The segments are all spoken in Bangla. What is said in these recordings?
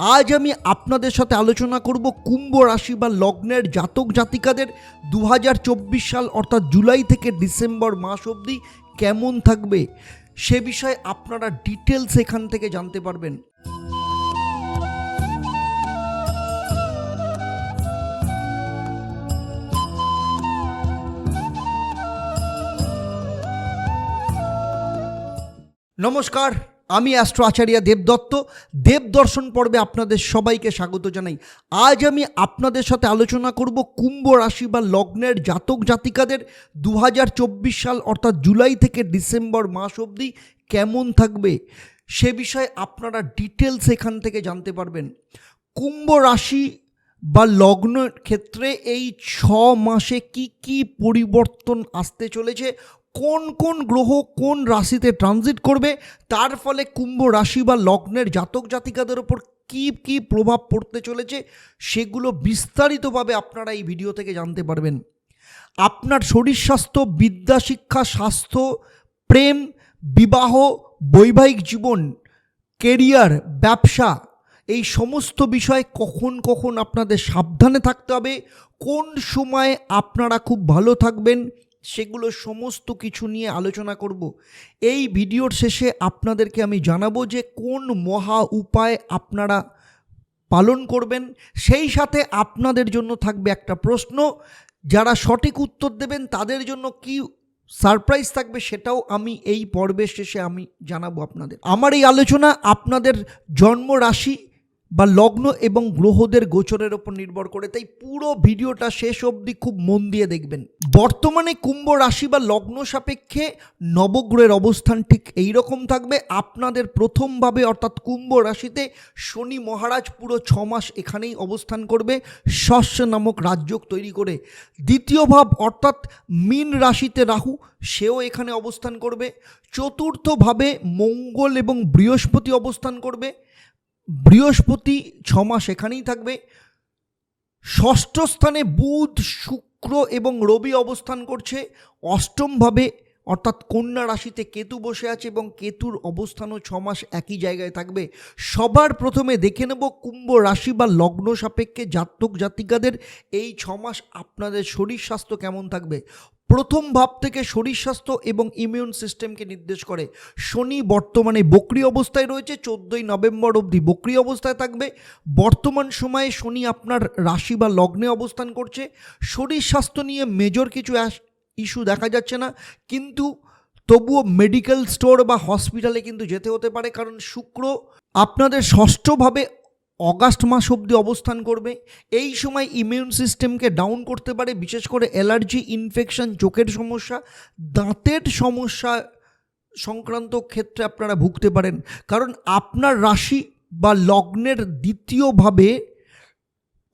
আজ আমি আপনাদের সাথে আলোচনা করব কুম্ভ রাশি বা লগ্নের জাতক জাতিকাদের দু হাজার চব্বিশ সাল অর্থাৎ জুলাই থেকে ডিসেম্বর মাস অবধি কেমন থাকবে সে বিষয়ে আপনারা ডিটেলস এখান থেকে জানতে পারবেন। নমস্কার। আমি অ্যাস্ট্রো আচার্য দেবদত্ত। দেবদর্শন পর্বে আপনাদের সবাইকে স্বাগত জানাই। আজ আমি আপনাদের সাথে আলোচনা করব কুম্ভ রাশি বা লগ্নের জাতক জাতিকাদের দু হাজার চব্বিশ সাল অর্থাৎ জুলাই থেকে ডিসেম্বর মাস অবধি কেমন থাকবে সে বিষয়ে আপনারা ডিটেলস এখান থেকে জানতে পারবেন। কুম্ভ রাশি বা লগ্নের ক্ষেত্রে এই ছ মাসে কি কি পরিবর্তন আসতে চলেছে কোন কোন গ্রহ কোন রাশিতে ট্রানজিট করবে, তার ফলে কুম্ভ রাশি বা লগ্নের জাতক জাতিকাদের ওপর কী কী প্রভাব পড়তে চলেছে, সেগুলো বিস্তারিতভাবে আপনারা এই ভিডিও থেকে জানতে পারবেন। আপনার শরীর স্বাস্থ্য, বিদ্যা, শিক্ষা, স্বাস্থ্য, প্রেম, বিবাহ, বৈবাহিক জীবন কেরিয়ার ব্যবসা, এই সমস্ত বিষয়ে কখন কখন আপনাদের সাবধানে থাকতে হবে, কোন সময় আপনারা খুব ভালো থাকবেন সেগুলো সমস্ত কিছু নিয়ে আলোচনা করব। এই ভিডিওর শেষে আপনাদেরকে আমি জানাব যে কোন মহা উপায় আপনারা পালন করবেন। সেই সাথে আপনাদের জন্য থাকবে একটা প্রশ্ন। যারা সঠিক উত্তর দেবেন, তাদের জন্য কি সারপ্রাইজ থাকবে সেটাও আমি এই পর্বের শেষে আমি জানাব আপনাদের। আমার এই আলোচনা, আপনাদের জন্ম রাশি বা লগ্ন এবং গ্রহদের গোচরের ওপর নির্ভর করে। তাই পুরো ভিডিওটা শেষ অবধি খুব মন দিয়ে দেখবেন। বর্তমানে কুম্ভ রাশি বা লগ্ন সাপেক্ষে নবগ্রহের অবস্থান ঠিক এই রকম থাকবে। আপনাদের প্রথমভাবে অর্থাৎ কুম্ভ রাশিতে শনি মহারাজ পুরো ছ মাস এখানেই অবস্থান করবে। শস্য নামক রাজযোগ তৈরি করে। দ্বিতীয় ভাব অর্থাৎ মীন রাশিতে রাহু, সেও এখানে অবস্থান করবে। চতুর্থভাবে মঙ্গল এবং বৃহস্পতি অবস্থান করবে। বৃহস্পতি ছ মাস এখানেই থাকবে। ষষ্ঠ স্থানে বুধ, শুক্র এবং রবি অবস্থান করছে। অষ্টমভাবে অর্থাৎ কন্যা রাশিতে কেতু বসে আছে এবং কেতুর অবস্থানও ছ মাস একই জায়গায় থাকবে। সবার প্রথমে দেখে নেব কুম্ভ রাশি বা লগ্ন সাপেক্ষে জাতক জাতিকাদের এই ছ মাস আপনাদের শরীর স্বাস্থ্য কেমন থাকবে। প্রথম ভাব থেকে শরীর স্বাস্থ্য এবং ইমিউন সিস্টেমকে নির্দেশ করে। শনি বর্তমানে বক্রি অবস্থায় রয়েছে, চোদ্দোই নভেম্বর অবধি বক্রি অবস্থায় থাকবে। বর্তমান সময়ে শনি আপনার রাশি বা লগ্নে অবস্থান করছে। শরীর স্বাস্থ্য নিয়ে মেজর কিছু ইস্যু দেখা যাচ্ছে না, কিন্তু তবুও মেডিকেল স্টোর বা হসপিটালে কিন্তু যেতে হতে পারে, কারণ শুক্র আপনাদের ষষ্ঠভাবে অগাস্ট মাস অবধি অবস্থান করবে। এই সময় ইমিউন সিস্টেমকে ডাউন করতে পারে, বিশেষ করে অ্যালার্জি ইনফেকশন চোখের সমস্যা, দাঁতের সমস্যা সংক্রান্ত ক্ষেত্রে আপনারা ভুগতে পারেন। কারণ আপনার রাশি বা লগ্নের দ্বিতীয়ভাবে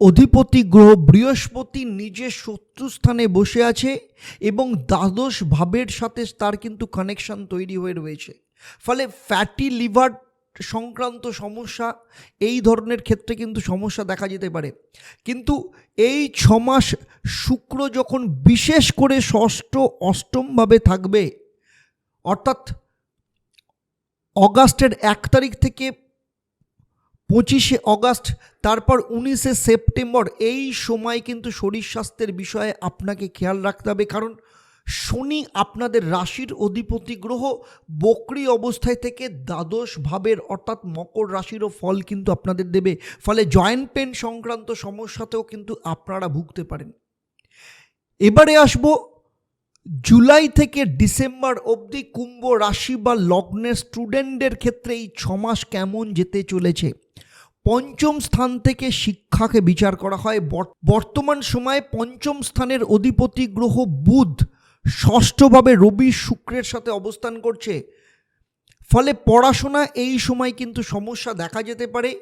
অধিপতি গ্রহ বৃহস্পতি নিজের শত্রুস্থানে বসে আছে এবং দ্বাদশ ভাবের সাথে তার কিন্তু কানেকশন তৈরি হয়ে রয়েছে। ফলে ফ্যাটি লিভার সংক্রান্ত সমস্যা, এই ধরনের ক্ষেত্রে কিন্তু সমস্যা দেখা যেতে পারে। কিন্তু এই ছমাস শুক্র যখন বিশেষ করে ষষ্ঠ অষ্টমভাবে থাকবে, অর্থাৎ অগাস্টের এক তারিখ থেকে পঁচিশে অগাস্ট, তারপর উনিশে সেপ্টেম্বর, এই সময় কিন্তু শরীর স্বাস্থ্যের বিষয়ে আপনাকে খেয়াল রাখতে হবে। কারণ শনি আপনাদের রাশির অধিপতি গ্রহ, বক্রি অবস্থায় থেকে দ্বাদশ ভাবের অর্থাৎ মকর রাশিরও ফল কিন্তু আপনাদের দেবে। ফলে জয়েন্ট পেন সংক্রান্ত সমস্যাতেও কিন্তু আপনারা ভুগতে পারেন। এবারে আসব জুলাই থেকে ডিসেম্বর অবধি কুম্ভ রাশি বা লগ্নের স্টুডেন্টদের ক্ষেত্রে এই ছমাস কেমন যেতে চলেছে? পঞ্চম স্থান থেকে শিক্ষাকে বিচার করা হয়। বর্তমান সময়ে পঞ্চম স্থানের অধিপতি গ্রহ বুধ। ষষ্ঠভাবে রবি শুক্রের সাথে অবস্থান করছে। ফলে পড়াশোনা এই সময় কিন্তু সমস্যা দেখা যেতে পারে।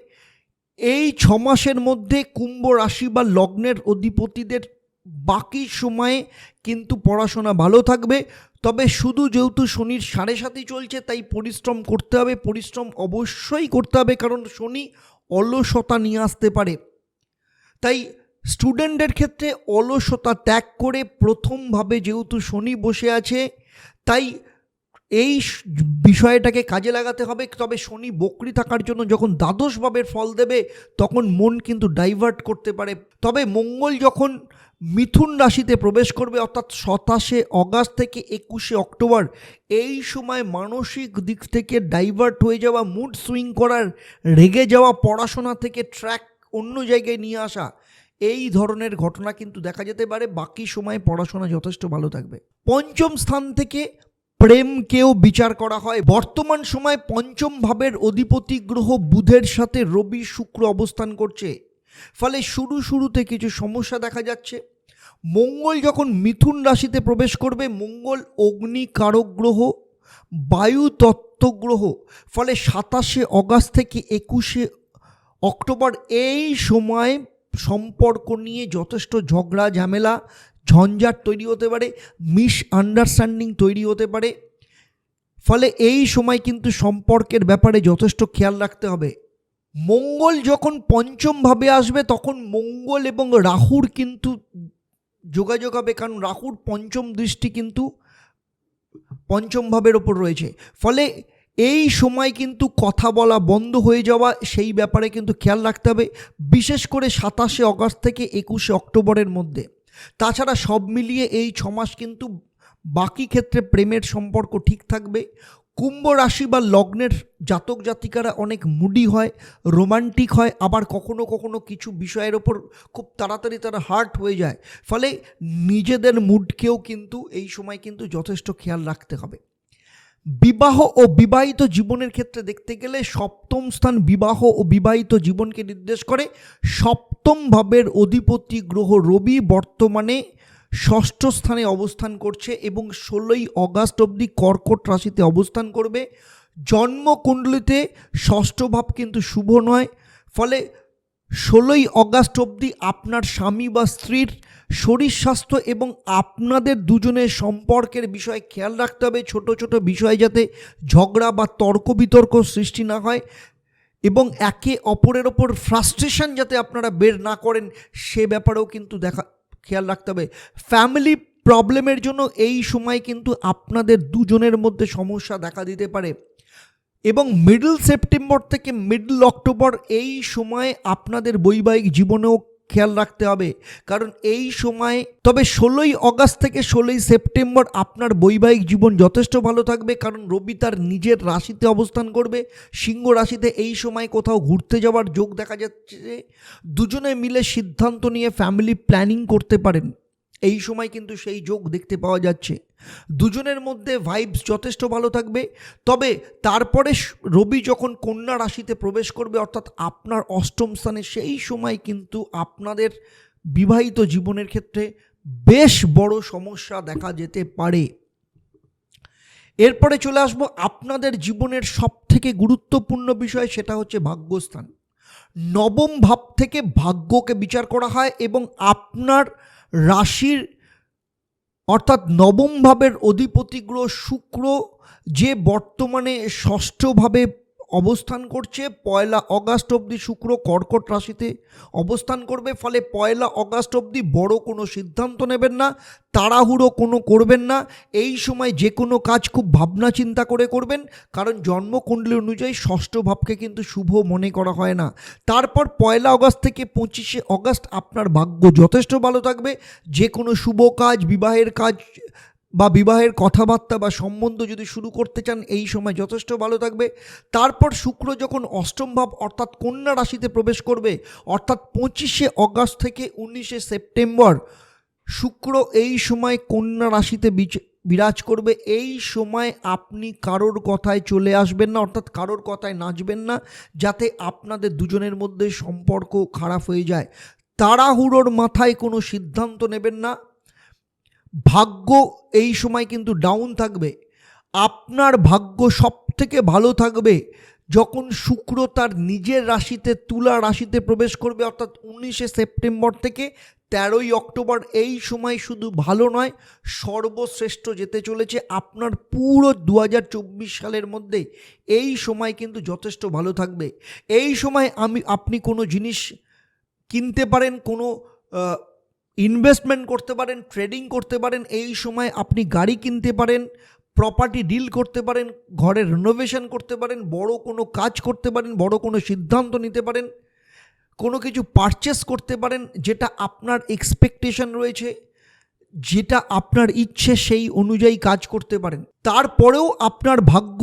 এই ছ মাসের মধ্যে কুম্ভ রাশি বা লগ্নের অধিপতিদের বাকি সময়ে কিন্তু পড়াশোনা ভালো থাকবে। তবে শুধু যেহেতু শনির সাড়ে সাতই চলছে, তাই পরিশ্রম করতে হবে। পরিশ্রম অবশ্যই করতে হবে, কারণ শনি অলসতা নিয়ে আসতে পারে। তাই স্টুডেন্টদের ক্ষেত্রে অলসতা ত্যাগ করে প্রথমভাবে যেহেতু শনি বসে আছে, তাই এই বিষয়টাকে কাজে লাগাতে হবে। তবে শনি বকরি থাকার জন্য যখন দ্বাদশ ভাবের ফল দেবে, তখন মন কিন্তু ডাইভার্ট করতে পারে। তবে মঙ্গল যখন মিথুন রাশিতে প্রবেশ করবে, অর্থাৎ সাতাশে অগাস্ট থেকে একুশে অক্টোবর, এই সময় মানসিক দিক থেকে ডাইভার্ট হয়ে যাওয়া, মুড সুইং করার, রেগে যাওয়া, পড়াশোনা থেকে ট্র্যাক অন্য জায়গায় নিয়ে আসা এই ধরনের ঘটনা কিন্তু দেখা যেতে পারে, বাকি সময় পড়াশোনা যথেষ্ট ভালো থাকবে। পঞ্চম স্থান থেকে প্রেমকেও বিচার করা হয়। বর্তমান সময় পঞ্চম ভাবের অধিপতি গ্রহ বুধের সাথে রবি শুক্র অবস্থান করছে। ফলে শুরু শুরুতে কিছু সমস্যা দেখা যাচ্ছে। মঙ্গল যখন মিথুন রাশিতে প্রবেশ করবে, মঙ্গল অগ্নি কারক গ্রহ, বায়ু তত্ত্ব গ্রহ, ফলে সাতাশে অগাস্ট থেকে একুশে অক্টোবর এই সময় সম্পর্ক নিয়ে যথেষ্ট ঝগড়া, ঝামেলা, ঝঞ্ঝাট তৈরি হতে পারে মিস আন্ডারস্ট্যান্ডিং তৈরি হতে পারে। ফলে এই সময় কিন্তু সম্পর্কের ব্যাপারে যথেষ্ট খেয়াল রাখতে হবে। মঙ্গল যখন পঞ্চমভাবে আসবে, তখন মঙ্গল এবং রাহুর কিন্তু যোগাযোগ হবে, কারণ রাহুর পঞ্চম দৃষ্টি কিন্তু পঞ্চম ভাবের ওপর রয়েছে। ফলে এই সময় কিন্তু কথা বলা বন্ধ হয়ে যাওয়া সেই ব্যাপারে কিন্তু খেয়াল রাখতে হবে, বিশেষ করে সাতাশে অগস্ট থেকে একুশে অক্টোবরের মধ্যে। তাছাড়া সব মিলিয়ে এই ছমাস কিন্তু বাকি ক্ষেত্রে প্রেমের সম্পর্ক ঠিক থাকবে। কুম্ভ রাশি বা লগ্নের জাতক জাতিকারা অনেক মুডি হয়, রোমান্টিক হয়, আবার কখনো কখনো কিছু বিষয়ের ওপর খুব তাড়াতাড়ি তারা হার্ট হয়ে যায়। ফলে নিজেদের মুডকেও কিন্তু এই সময় কিন্তু যথেষ্ট খেয়াল রাখতে হবে। বিবাহ ও বিবাহিত জীবনের ক্ষেত্রে দেখতে গেলে সপ্তম স্থান বিবাহ ও বিবাহিত জীবনকে নির্দেশ করে। সপ্তম ভাবের অধিপতি গ্রহ রবি বর্তমানে ষষ্ঠ স্থানে অবস্থান করছে এবং ষোলোই অগাস্ট অবধি কর্কট রাশিতে অবস্থান করবে। জন্মকুণ্ডলিতে ষষ্ঠ ভাব কিন্তু শুভ নয়। ফলে ষোলোই অগাস্ট অবধি আপনার স্বামী বা স্ত্রীর শরীর স্বাস্থ্য এবং আপনাদের দুজনের সম্পর্কের বিষয়ে খেয়াল রাখতে হবে, ছোট ছোট বিষয়ে যাতে ঝগড়া বা তর্ক বিতর্ক সৃষ্টি না হয় এবং একে অপরের ওপর ফ্রাস্ট্রেশন যাতে আপনারা বের না করেন, সে ব্যাপারেও কিন্তু দেখা, খেয়াল রাখতে হবে। ফ্যামিলি প্রবলেমের জন্য এই সময় কিন্তু আপনাদের দুজনের মধ্যে সমস্যা দেখা দিতে পারে। এবং মিডল সেপ্টেম্বর থেকে মিডল অক্টোবর এই সময় আপনাদের বৈবাহিক জীবনেও খেয়াল রাখতে হবে। কারণ এই সময়, তবে ষোলোই অগাস্ট থেকে ষোলোই সেপ্টেম্বর আপনার বৈবাহিক জীবন যথেষ্ট ভালো থাকবে। কারণ রবি তার নিজের রাশিতে অবস্থান করবে। সিংহ রাশিতে এই সময় কোথাও ঘুরতে যাওয়ার যোগ দেখা যাচ্ছে। দুজনে মিলে সিদ্ধান্ত নিয়ে ফ্যামিলি প্ল্যানিং করতে পারেন। এই সময় কিন্তু সেই যোগ দেখতে পাওয়া যাচ্ছে। দুজনের মধ্যে ভাইবস যথেষ্ট ভালো থাকবে। তবে তারপরে রবি যখন কন্যা রাশিতে প্রবেশ করবে, অর্থাৎ আপনার অষ্টম স্থানে, সেই সময় কিন্তু আপনাদের বিবাহিত জীবনের ক্ষেত্রে বেশ বড় সমস্যা দেখা যেতে পারে। এরপরে চলে আসব আপনাদের জীবনের সব থেকে গুরুত্বপূর্ণ বিষয়, সেটা হচ্ছে ভাগ্যস্থান। নবম ভাব থেকে ভাগ্যকে বিচার করা হয় এবং আপনার রাশির অর্থাৎ নবম ভাবের অধিপতি গ্রহ শুক্র যে বর্তমানে ষষ্ঠভাবে অবস্থান করছে পয়লা অগাস্ট অবধি শুক্র কর্কট রাশিতে। অবস্থান করবে ফলে পয়লা অগাস্ট অবধি বড় কোনো সিদ্ধান্ত নেবেন না, তাড়াহুড়ো কোনো করবেন না। এই সময় যে কোনো কাজ খুব ভাবনা চিন্তা করে করবেন, কারণ জন্মকুণ্ডলী অনুযায়ী ষষ্ঠ ভাবকে কিন্তু শুভ মনে করা হয় না। তারপর পয়লা অগাস্ট থেকে পঁচিশে অগাস্ট আপনার ভাগ্য যথেষ্ট ভালো থাকবে। যে কোনো শুভ কাজ, বিবাহের কাজ বা বিবাহের কথাবার্তা বা সম্বন্ধ যদি শুরু করতে চান, এই সময় যথেষ্ট ভালো থাকবে। তারপর শুক্র যখন অষ্টম ভাব অর্থাৎ কন্যা রাশিতে প্রবেশ করবে, অর্থাৎ পঁচিশে অগাস্ট থেকে উনিশে সেপ্টেম্বর, শুক্র এই সময় কন্যা রাশিতে বিরাজ করবে। এই সময় আপনি কারোর কথায় চলে আসবেন না, অর্থাৎ কারোর কথায় নাচবেন না, যাতে আপনাদের দুজনের মধ্যে সম্পর্ক খারাপ হয়ে যায়। তাড়াহুড়োর মাথায় কোনো সিদ্ধান্ত নেবেন না। ভাগ্য এই সময় কিন্তু ডাউন থাকবে। আপনার ভাগ্য সব থেকে ভালো থাকবে যখন শুক্র তার নিজের রাশিতে, তুলা রাশিতে প্রবেশ করবে, অর্থাৎ উনিশে সেপ্টেম্বর থেকে তেরোই অক্টোবর এই সময় শুধু ভালো নয়, সর্বশ্রেষ্ঠ যেতে চলেছে আপনার পুরো দু হাজার চব্বিশ সালের মধ্যে। এই সময় কিন্তু যথেষ্ট ভালো থাকবে। এই সময় আমি, আপনি কোনো জিনিস কিনতে পারেন, কোনো ইনভেস্টমেন্ট করতে পারেন, ট্রেডিং করতে পারেন, এই সময় আপনি গাড়ি কিনতে পারেন প্রপার্টি ডিল করতে পারেন ঘরের রিনোভেশন করতে পারেন, বড় কোনো কাজ করতে পারেন, বড় কোনো সিদ্ধান্ত নিতে পারেন, কোনো কিছু পারচেস করতে পারেন, যেটা আপনার এক্সপেকটেশন রয়েছে, যেটা আপনার ইচ্ছে সেই অনুযায়ী কাজ করতে পারেন। তারপরেও আপনার ভাগ্য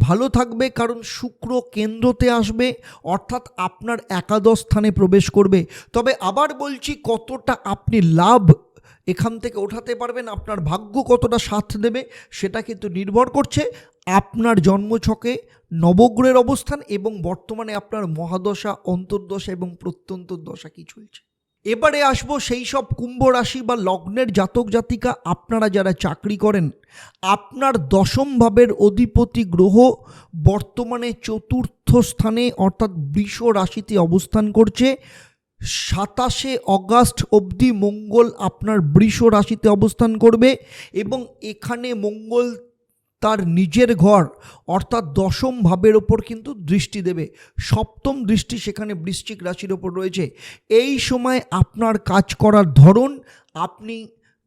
ভালো থাকবে, কারণ শুক্র কেন্দ্রতে আসবে, অর্থাৎ আপনার একাদশ স্থানে প্রবেশ করবে। তবে আবার বলছি, কতটা আপনি লাভ এখান থেকে ওঠাতে পারবেন, আপনার ভাগ্য কতটা সাথ দেবে, সেটা কিন্তু নির্ভর করছে আপনার জন্মছকে, নবগ্রহের অবস্থান এবং বর্তমানে আপনার মহাদশা, অন্তর্দশা এবং প্রত্যন্তর দশা কি চলছে। এবারে আসব সেই সব কুম্ভ রাশি বা লগ্নের জাতক জাতিকা। আপনারা যারা চাকরি করেন, আপনার দশম ভাবের অধিপতি গ্রহ বর্তমানে চতুর্থ স্থানে অর্থাৎ বৃষ রাশিতে অবস্থান করছে। সাতাশে অগাস্ট অবধি মঙ্গল আপনার বৃষ রাশিতে অবস্থান করবে এবং এখানে মঙ্গল তার নিজের ঘর, অর্থাৎ দশম ভাবের ওপর কিন্তু দৃষ্টি দেবে। সপ্তম দৃষ্টি সেখানে বৃশ্চিক রাশির ওপর রয়েছে। এই সময় আপনার কাজ করার ধরন, আপনি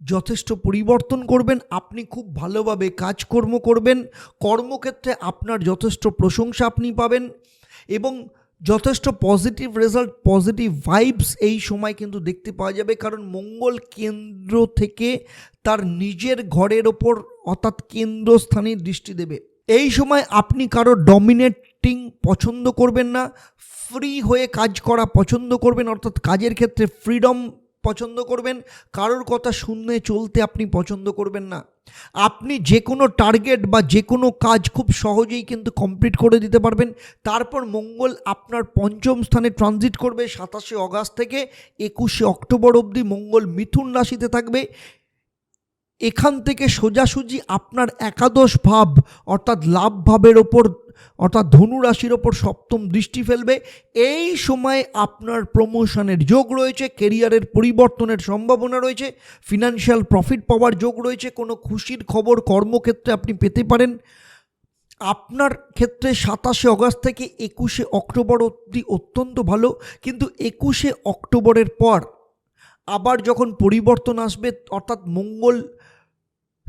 যথেষ্ট পরিবর্তন করবেন, আপনি খুব ভালোভাবে কাজকর্ম করবেন, কর্মক্ষেত্রে আপনার যথেষ্ট প্রশংসা আপনি পাবেন এবং যথেষ্ট পজিটিভ রেজাল্ট পজিটিভ ভাইবস এই সময় কিন্তু দেখতে পাওয়া যাবে। কারণ মঙ্গল কেন্দ্র থেকে তার নিজের ঘরের ওপর অর্থাৎ কেন্দ্রস্থানে দৃষ্টি দেবে। এই সময় আপনি কারও ডমিনেটিং পছন্দ করবেন না ফ্রি হয়ে কাজ করা পছন্দ করবেন, অর্থাৎ কাজের ক্ষেত্রে ফ্রিডম পছন্দ করবেন, কারোর কথা শুনে চলতে আপনি পছন্দ করবেন না। আপনি যে কোনো টার্গেট বা যে কোনো কাজ খুব সহজেই কিন্তু কমপ্লিট করে দিতে পারবেন। তারপর মঙ্গল আপনার পঞ্চম স্থানে ট্রানজিট করবে সাতাশে অগাস্ট থেকে একুশে অক্টোবর অবধি মঙ্গল মিথুন রাশিতে থাকবে। এখান থেকে সোজাসুজি আপনার একাদশ ভাব, অর্থাৎ লাভ ভাবের ওপর, অর্থাৎ ধনু রাশির ওপর সপ্তম দৃষ্টি ফেলবে। এই সময় আপনার প্রমোশনের যোগ রয়েছে কেরিয়ারের পরিবর্তনের সম্ভাবনা রয়েছে ফিনান্সিয়াল প্রফিট পাওয়ার যোগ রয়েছে, কোনো খুশির খবর, কর্মক্ষেত্রে আপনি পেতে পারেন। আপনার ক্ষেত্রে সাতাশে অগস্ট থেকে একুশে অক্টোবর অবধি অত্যন্ত ভালো, কিন্তু একুশে অক্টোবরের পর আবার যখন পরিবর্তন আসবে, অর্থাৎ মঙ্গল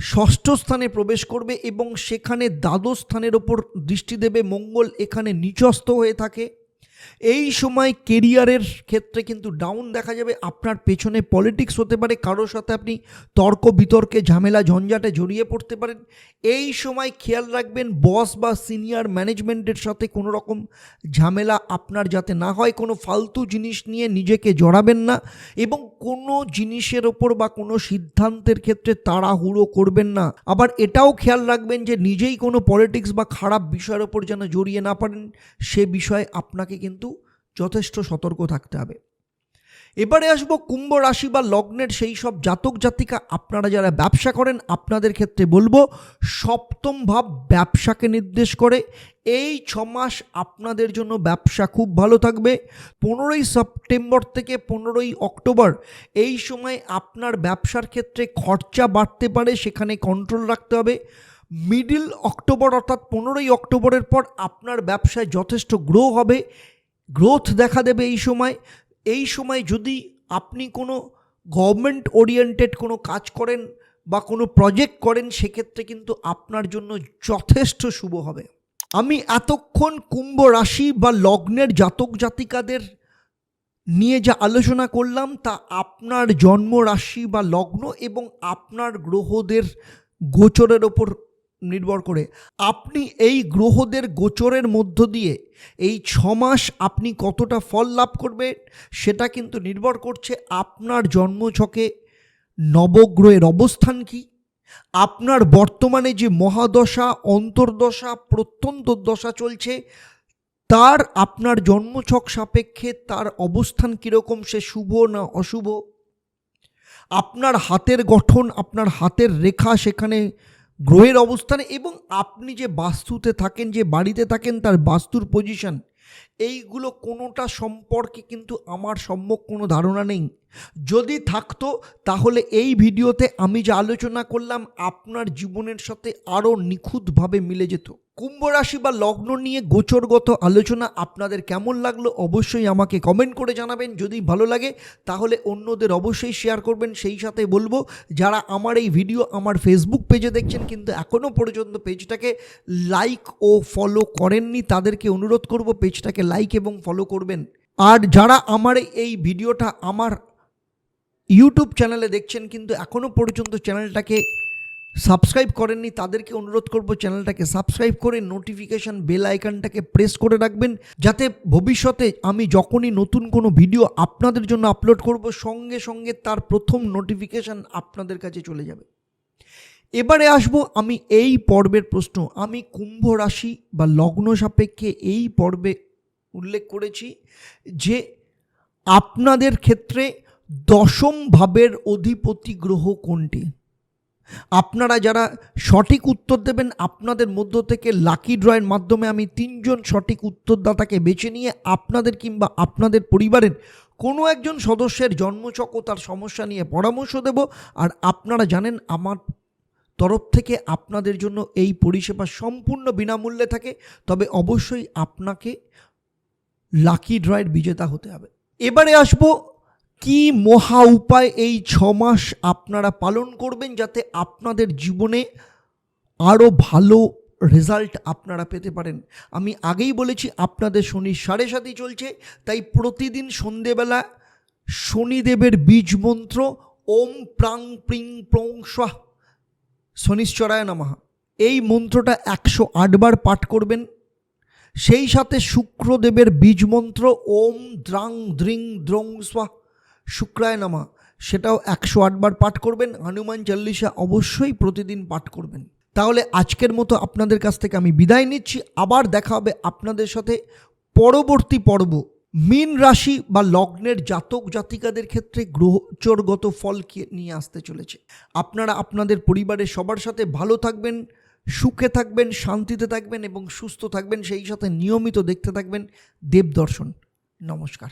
ষষ্ঠ স্থানে প্রবেশ করবে এবং সেখানে দ্বাদশ স্থানের ওপর দৃষ্টি দেবে। মঙ্গল এখানে নিচস্থ হয়ে থাকে। এই সময় কেরিয়ারের ক্ষেত্রে কিন্তু ডাউন দেখা যাবে। আপনার পেছনে পলিটিক্স হতে পারে, কারোর সাথে আপনি তর্ক, বিতর্কে ঝামেলা, ঝঞ্ঝাটে জড়িয়ে পড়তে পারেন। এই সময় খেয়াল রাখবেন বস বা সিনিয়র ম্যানেজমেন্টের সাথে কোনো রকম ঝামেলা আপনার যাতে না হয়, কোনো ফালতু জিনিস নিয়ে নিজেকে জড়াবেন না এবং কোনো জিনিসের ওপর বা কোনো সিদ্ধান্তের ক্ষেত্রে তাড়াহুড়ো করবেন না। আবার এটাও খেয়াল রাখবেন যে নিজেই কোনো পলিটিক্স বা খারাপ বিষয়ের ওপর যেন জড়িয়ে না পারেন সে বিষয়ে আপনাকে কিন্তু যথেষ্ট সতর্ক থাকতে হবে। এবারে আসব কুম্ভ রাশি বা লগ্নের সেই সব জাতক জাতিকা। আপনারা যারা ব্যবসা করেন, আপনাদের ক্ষেত্রে বলব সপ্তম ভাব ব্যবসাকে নির্দেশ করে। এই ছ মাস আপনাদের জন্য ব্যবসা খুব ভালো থাকবে। পনেরোই সেপ্টেম্বর থেকে পনেরোই অক্টোবর এই সময় আপনার ব্যবসার ক্ষেত্রে খরচা বাড়তে পারে, সেখানে কন্ট্রোল রাখতে হবে। মিডিল অক্টোবর অর্থাৎ পনেরোই অক্টোবরের পর আপনার ব্যবসায় যথেষ্ট গ্রো হবে। গ্রোথ দেখা দেবে এই সময়। এই সময় যদি আপনি কোনো গভর্নমেন্ট ওরিয়েন্টেড কোনো কাজ করেন বা কোনো প্রজেক্ট করেন, সেক্ষেত্রে কিন্তু আপনার জন্য যথেষ্ট শুভ হবে। আমি এতক্ষণ কুম্ভ রাশি বা লগ্নের জাতক জাতিকাদের নিয়ে যা আলোচনা করলাম, তা আপনার জন্ম রাশি বা লগ্ন এবং আপনার গ্রহদের গোচরের ওপর নির্ভর করে। আপনি এই গ্রহদের গোচরের মধ্য দিয়ে এই ছ মাস আপনি কতটা ফল লাভ করবেন, সেটা কিন্তু নির্ভর করছে আপনার জন্মছকে নবগ্রহের অবস্থান কি, আপনার বর্তমানে যে মহাদশা, অন্তর্দশা প্রত্যন্তর্দশা চলছে, তার আপনার জন্মছক সাপেক্ষে তার অবস্থান কীরকম, সে শুভ না অশুভ? আপনার হাতের গঠন, আপনার হাতের রেখা সেখানে গ্রহের অবস্থানে এবং আপনি যে বাস্তুতে থাকেন, যে বাড়িতে থাকেন, তার বাস্তুর পজিশন এইগুলো কোনোটা সম্পর্কে কিন্তু আমার সম্যক কোনো ধারণা নেই। যদি থাকতো, তাহলে এই ভিডিওতে আমি যে আলোচনা করলাম, আপনার জীবনের সাথে আরও নিখুঁতভাবে মিলে যেত। কুম্ভ রাশি বা লগ্ন নিয়ে গোচরগত আলোচনা আপনাদের কেমন লাগল অবশ্যই আমাকে কমেন্ট করে জানাবেন। যদি ভালো লাগে, তাহলে অন্যদের অবশ্যই শেয়ার করবেন। সেই সাথে বলব, যারা আমার এই ভিডিও আমার ফেসবুক পেজে দেখছেন, কিন্তু এখনও পর্যন্ত পেজটাকে লাইক ও ফলো করেননি, তাদেরকে অনুরোধ করব পেজটাকে লাইক এবং ফলো করবেন। আর যারা আমার এই ভিডিওটা আমার ইউটিউব চ্যানেলে দেখছেন, কিন্তু এখনও পর্যন্ত চ্যানেলটাকে সাবস্ক্রাইব করেননি, তাদেরকে অনুরোধ করব চ্যানেলটাকে সাবস্ক্রাইব করে নোটিফিকেশান বেল আইকনটাকে প্রেস করে রাখবেন, যাতে ভবিষ্যতে আমি যখনই নতুন কোনো ভিডিও আপনাদের জন্য আপলোড করব, সঙ্গে সঙ্গে তার প্রথম নোটিফিকেশান আপনাদের কাছে চলে যাবে। এবারে আসব আমি এই পর্বের প্রশ্ন। আমি কুম্ভ রাশি বা লগ্ন সাপেক্ষে এই পর্বে উল্লেখ করেছি যে আপনাদের ক্ষেত্রে দশম ভাবের অধিপতি গ্রহ কোনটি? আপনারা যারা সঠিক উত্তর দেবেন, আপনাদের মধ্য থেকে লাকি ড্রয়ের মাধ্যমে আমি তিনজন সঠিক উত্তরদাতাকে বেছে নিয়ে আপনাদের কিংবা আপনাদের পরিবারের কোনো একজন সদস্যের জন্মচক তার সমস্যা নিয়ে পরামর্শ দেব। আর আপনারা জানেন, আমার তরফ থেকে আপনাদের জন্য এই পরিষেবা সম্পূর্ণ বিনামূল্যে থাকে। তবে অবশ্যই আপনাকে লাকি ড্রয়ের বিজেতা হতে হবে। এবারে আসব কি মহা উপায় এই ছ মাস আপনারা পালন করবেন যাতে আপনাদের জীবনে আরও ভালো রেজাল্ট আপনারা পেতে পারেন? আমি আগেই বলেছি, আপনাদের শনি সাড়ে সাতই চলছে, তাই প্রতিদিন সন্ধেবেলা শনিদেবের বীজ মন্ত্র, ওম প্রাং প্রিং প্রং স্বাহ, শনিশ্চরায় নামাহা এই মন্ত্রটা একশো আটবার পাঠ করবেন। সেই সাথে শুক্রদেবের বীজ মন্ত্র, ওম দ্রাং দ্রিং দ্রং স্বাহ শুক্রায় নামা। সেটাও একশো আটবার পাঠ করবেন, হনুমান চল্লিশা অবশ্যই প্রতিদিন পাঠ করবেন। তাহলে আজকের মতো আপনাদের কাছ থেকে আমি বিদায় নিচ্ছি। আবার দেখা হবে আপনাদের সাথে পরবর্তী পর্ব। মীন রাশি বা লগ্নের জাতক জাতিকাদের ক্ষেত্রে গ্রহচরগত ফল নিয়ে আসতে চলেছে। আপনারা আপনাদের পরিবারের সবার সাথে ভালো থাকবেন, সুখে থাকবেন, শান্তিতে থাকবেন এবং সুস্থ থাকবেন। সেই সাথে নিয়মিত দেখতে থাকবেন। দেবদর্শন। নমস্কার।